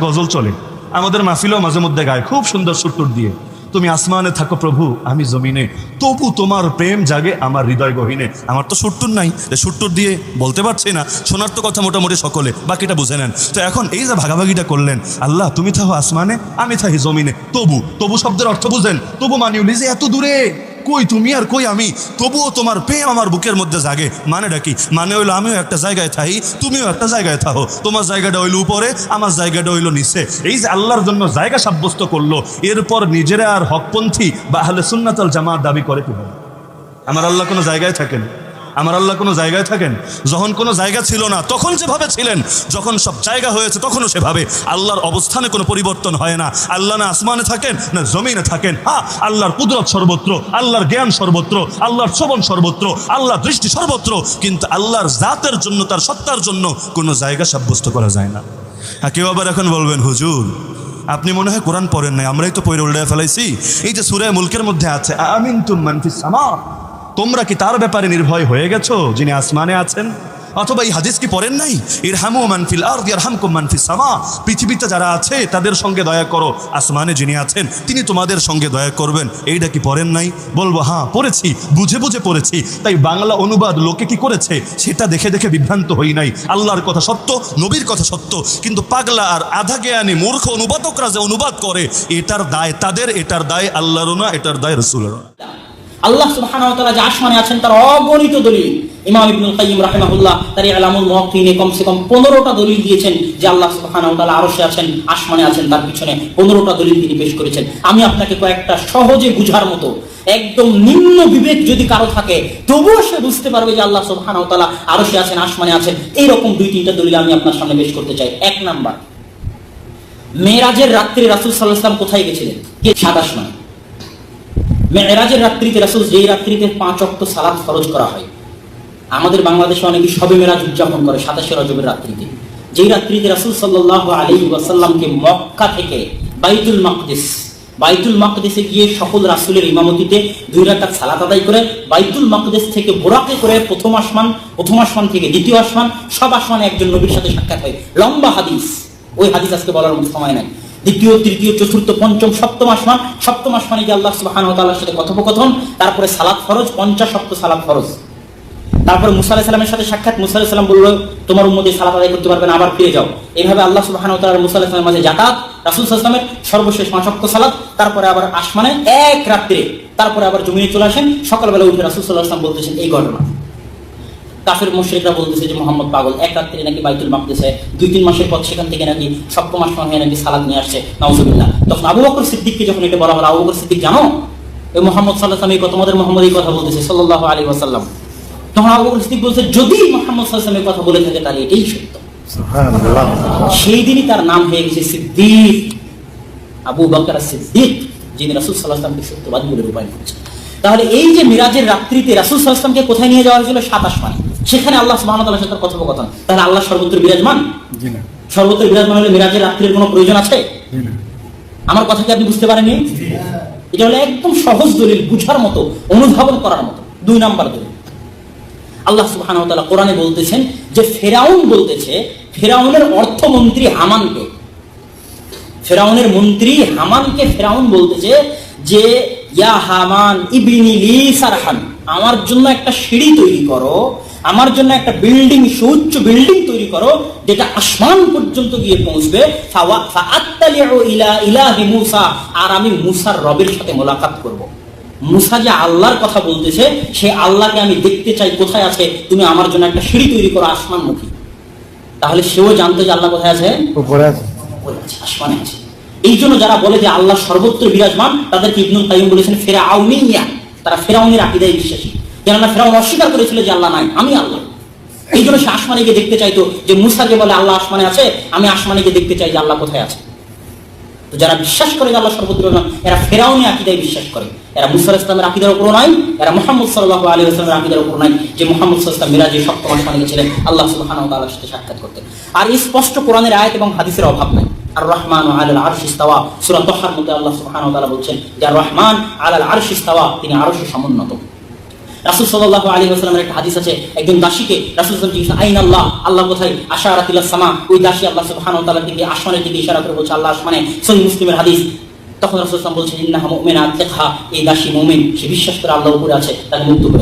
গজল চলে। আমাদের মাহফিলও মাঝে মধ্যে গায়, খুব সুন্দর সুট্টুর দিয়ে। তুমি আসমানে থাকো প্রভু, আমি জমিনে। তবু তোমার প্রেম জাগে আমার হৃদয় গহিনে। আমার তো সুট্টুর নাই সুট্টুর দিয়ে বলতে পারছি না। শোনার তো কথা মোটামুটি সকলে, বাকিটা বুঝে নেন। তো এখন এই যে ভাগাভাগিটা করলেন, আল্লাহ, তুমি থাকো আসমানে, আমি থাকি জমিনে। তবু তবু শব্দের অর্থ বুঝেন। তবু মানিউলি যে এত দূরে। কই তুমি আর কই আমি? তবুও তোমার প্রেম আমার বুকের মধ্যে জাগে। মানে ডাকি মানে হইল আমিও একটা জায়গায় থাই, তুমিও একটা জায়গায় থাকো তোমার জায়গাটা হইল উপরে, আমার জায়গাটা হইল নিচে। এই যে আল্লাহর জন্য জায়গা সাব্যস্ত করল, এরপর নিজেরা আর হকপন্থী বা আহলে সুন্নাতল জামাত দাবি করে কি আমার আল্লাহ কোনো জায়গায় থাকেন? আমার আল্লাহ কোনো জায়গায় থাকেন, যখন কোনো জায়গা ছিল না, তখন যেভাবে ছিলেন, যখন সব জায়গা হয়েছে, তখনও সেভাবে। আল্লাহর অবস্থানে কোনো পরিবর্তন হয় না। আল্লাহ না আসমানে থাকেন, না জমিনে থাকেন। হ্যাঁ আল্লাহর কুদরত সর্বত্র, আল্লাহর জ্ঞান সর্বত্র, আল্লাহর শ্রবণ সর্বত্র, আল্লাহর দৃষ্টি সর্বত্র, কিন্তু আল্লাহর জাতের জন্য, তার সত্তার জন্য কোনো জায়গা সাব্যস্ত করা যায় না। হ্যাঁ কেউ আবার এখন বলবেন, হুজুর, আপনি মনে হয় কোরআন পড়েন নাই, আমরাই তো পড়ে উল্টে ফেলাইছি। এই যে সুরায় মুলকের মধ্যে আছে আমিন তুম সামা। তোমরা কি তার ব্যাপারে নির্ভয় হয়ে গেছো, যিনি আসমানে আছেন? অথবা এই হাদিস কি পড়েন নাই? এর হামু মানফিল আর ইয়ার হামকুম মানফিস সামা। পৃথিবীতে যারা আছে, তাদের সঙ্গে দয়া করো, আসমানে যিনি আছেন, তিনি তোমাদের সঙ্গে দয়া করবেন। এইটা কি পড়েন নাই? বলব হ্যাঁ পড়েছি, বুঝে বুঝে পড়েছি। তাই বাংলা অনুবাদ লোকে কি করেছে, সেটা দেখে দেখে বিভ্রান্ত হই নাই। আল্লাহর কথা সত্য, নবীর কথা সত্য, কিন্তু পাগলা আর আধা জ্ঞানী মূর্খ অনুবাদকরা যে অনুবাদ করে, এটার দায় তাদের, এটার দায় আল্লাহরও না, এটার দায় রসুলেরও আল্লাহ সুবহানাহু ওয়া তাআলা যে আসমানে আছেন তার অগণিত দলিল। ইমাম ইবনুল কাইয়িম রাহিমাহুল্লাহ তার আলামুল মুওয়াক্কিনে কমসে কম 15টা দলিল দিয়েছেন যে আল্লাহ সুবহানাহু ওয়া তাআলা আরশে আছেন, আসমানে আছেন, তার পিছনে 15টা দলিল তিনি পেশ করেছেন। আমি আপনাকে কয়েকটা সহজে বুঝার মতো, একদম নিম্ন বিবেক যদি কারও থাকে, তবুও সে বুঝতে পারবে যে আল্লাহ সুবহানাহু ওয়া তাআলা আরশে আছেন, আসমানে আছেন। এইরকম দুই, তিনটা দলিল আমি আপনার সামনে পেশ করতে চাই। এক নাম্বার মেরাজের রাত্রি রাসূল সাল্লাল্লাহু আলাইহি কোথায় গেছিলেন? কে সাত আসমানে। মেয়েরাজের রাত্রিতে, রাসুল যেই রাত্রিতে পাঁচ অক্ট সালাদ খরচ করা হয়, আমাদের বাংলাদেশে অনেকে সবে মেরাজ উদযাপন করে সাতাশে রজবের রাত্রিতে। যেই রাত্রিতে রাসুল সাল্লাহ আলী ওয়াসাল্লামকে মক্কা থেকে বাইতুল মাকদিস, বাইতুল মাকদেশে গিয়ে সকল রাসুলের ইমামতিতে দুই রাকাত সালাত আদায় করে, বাইতুল মাকদেশ থেকে বোরাকে করে প্রথম আসমান প্রথম আসমান থেকে দ্বিতীয় আসমান, সব আসমানে একজন নবীর সাথে সাক্ষাৎ হয়। লম্বা হাদিস। ওই হাদিস আজকে বলার মতো সময় নাই। দ্বিতীয়, তৃতীয়, চতুর্থ, পঞ্চম, সপ্তম আসমান। সপ্তম আসমানে যে আল্লাহ সুবহানাহু ওয়া সাথে কথোপকথন, তারপরে সালাত ফরজ, পঞ্চাশ সপ্ত সালাত ফরজ। তারপরে মুসা আলাইহিস সালামের সাথে সাক্ষাৎ, মুসা আলাইহিস সালাম বলল, তোমার উম্মতি সালাত আদায় করতে পারবে না, আবার ফিরে যাও। এইভাবে আল্লাহ সুবহানাহু ওয়া তাআলা মুসা আলাইহিস সালামের মাঝে যাতায়াত, রাসূল ওয়াসাল্লামের সর্বশেষ ওয়াক্ত সালাত, তারপরে আবার আসমানে এক রাত্রে, তারপরে আবার জমিনে চলে আসেন। সকালবেলা উঠে রাসূল সাল্লাল্লাহু আলাইহি বলতেছেন এই ঘটনা। কাফের মুশরিকরা বলতেছে যে মোহাম্মদ পাগল এক রাত্রে নাকি বাইতুল মাকদেসে দুই তিন মাসের পর সেখান থেকে নাকি সপ্তম আসমান হয়ে নাকি সালাদ নিয়ে আসছে নাউজুবিল্লাহ। তখন আবু বকর সিদ্দিককে যখন এটা বলা হলো আবু বকর সিদ্দিক জানো? এই মোহাম্মদ সাল্লাহ এই কথা তোমাদের মোহাম্মদ এই কথা বলতেছে সাল্লাল্লাহু আলাইহি ওয়াসাল্লাম। তখন আবু বকর সিদ্দিক বলছে যদি মোহাম্মদ সাল্লাহ এই কথা বলে থাকে তাহলে এটাই সত্য। সেই দিনই তার নাম হয়ে গেছে সিদ্দিক। আবু বকর সিদ্দিক যিনি রাসূল ওয়াসাল্লামকে সত্যবাদী বলে রূপায়ণ করেছেন। তাহলে এই যে মিরাজের রাত্রিতে রাসূল সাল্লাল্লাহু আলাইহি কোথায় নিয়ে যাওয়া হয়েছিল? সাত আসমানে। সেখানে আল্লাহ সুবহানাহু সাথে কথোপকথন। তাহলে আল্লাহ সর্বত্র বিরাজমান? সর্বত্র বিরাজমান হলে মিরাজের রাত্রির কোনো প্রয়োজন আছে? আমার কথা কি আপনি বুঝতে পারেননি? এটা হলো একদম সহজ দলিল বুঝার মতো অনুধাবন করার মতো। দুই নাম্বার দলিল। আল্লাহ সুবহানাহু ওয়া কোরআনে বলতেছেন যে ফেরাউন বলতেছে ফেরাউনের অর্থমন্ত্রী হামানকে। ফেরাউনের মন্ত্রী হামানকে ফেরাউন বলতেছে যে ইয়া হামান ইবনি লি সারহান আমার জন্য একটা সিঁড়ি তৈরি করো আমার জন্য একটা বিল্ডিং সুউচ্চ বিল্ডিং তৈরি করো যেটা আসমান পর্যন্ত গিয়ে পৌঁছবে। ইলা ইলাহি মুসা আর আমি মুসার রবের সাথে মোলাকাত করব। মুসা যে আল্লাহর কথা বলতেছে সে আল্লাহকে আমি দেখতে চাই কোথায় আছে? তুমি আমার জন্য একটা সিঁড়ি তৈরি করো আসমান আসমানমুখী। তাহলে সেও জানতো যে আল্লাহ কোথায় আছে? আসমানে আছে। এই জন্য যারা বলে যে আল্লাহ সর্বত্র বিরাজমান তাদেরকে ইবনুল কাইম বলেছেন ফেরা আউনিয়া তারা ফেরাউনের আকিদায় বিশ্বাসী। কেননা ফেরাউন অস্বীকার করেছিল যে আল্লাহ নাই, আমি আল্লাহ। এই জন্য সে আসমানে গিয়ে দেখতে চাইতো যে মুসা যে বলে আল্লাহ আসমানে আছে, আমি আসমানে গিয়ে দেখতে চাই যে আল্লাহ কোথায় আছে। তো যারা বিশ্বাস করে যে আল্লাহ সর্বত্র এরা ফেরাউনি আকিদায় বিশ্বাস করে। এরা মুসা ইসলামের আকিদার উপর নাই, এরা মোহাম্মদ সাল্লাহ আলী ইসলামের আকিদার উপর নাই যে মোহাম্মদ সাল্লাম মিরাজে সপ্তম আসমানে গেছিলেন আল্লাহ ওয়া তাআলার সাথে সাক্ষাৎ করতেন। আর এই স্পষ্ট কোরআনের আয়াত এবং হাদিসের অভাব নাই। আর রহমান আলাল আরশ ইস্তাওয়া, সূরা তাহার মধ্যে আল্লাহ সুবহানাহু ওয়া তাআলা বলছেন যে রহমান আলাল আরশ ইস্তাওয়া, তিনি আরশে সমুন্নত। রাসুল সাল্লাহ আলী আসলামের একটা হাদিস আছে, একজন দাসীকে রাসুল আইন আল্লাহ আল্লাহ কোথায়? আশা রাতিল্লা সামা। ওই দাসী আল্লাহ সুবহান তালার দিকে, আসমানের দিকে ইশারা করে বলছে, আল্লাহ আসমানে, সহি মুসলিমের হাদিস। তখন রাসুল সাল্লাম বলছে ইন্না মুমিনা দেখা এই দাসী মোমেন, সে বিশ্বাস করে আল্লাহ উপরে আছে, তাকে মুক্ত করে।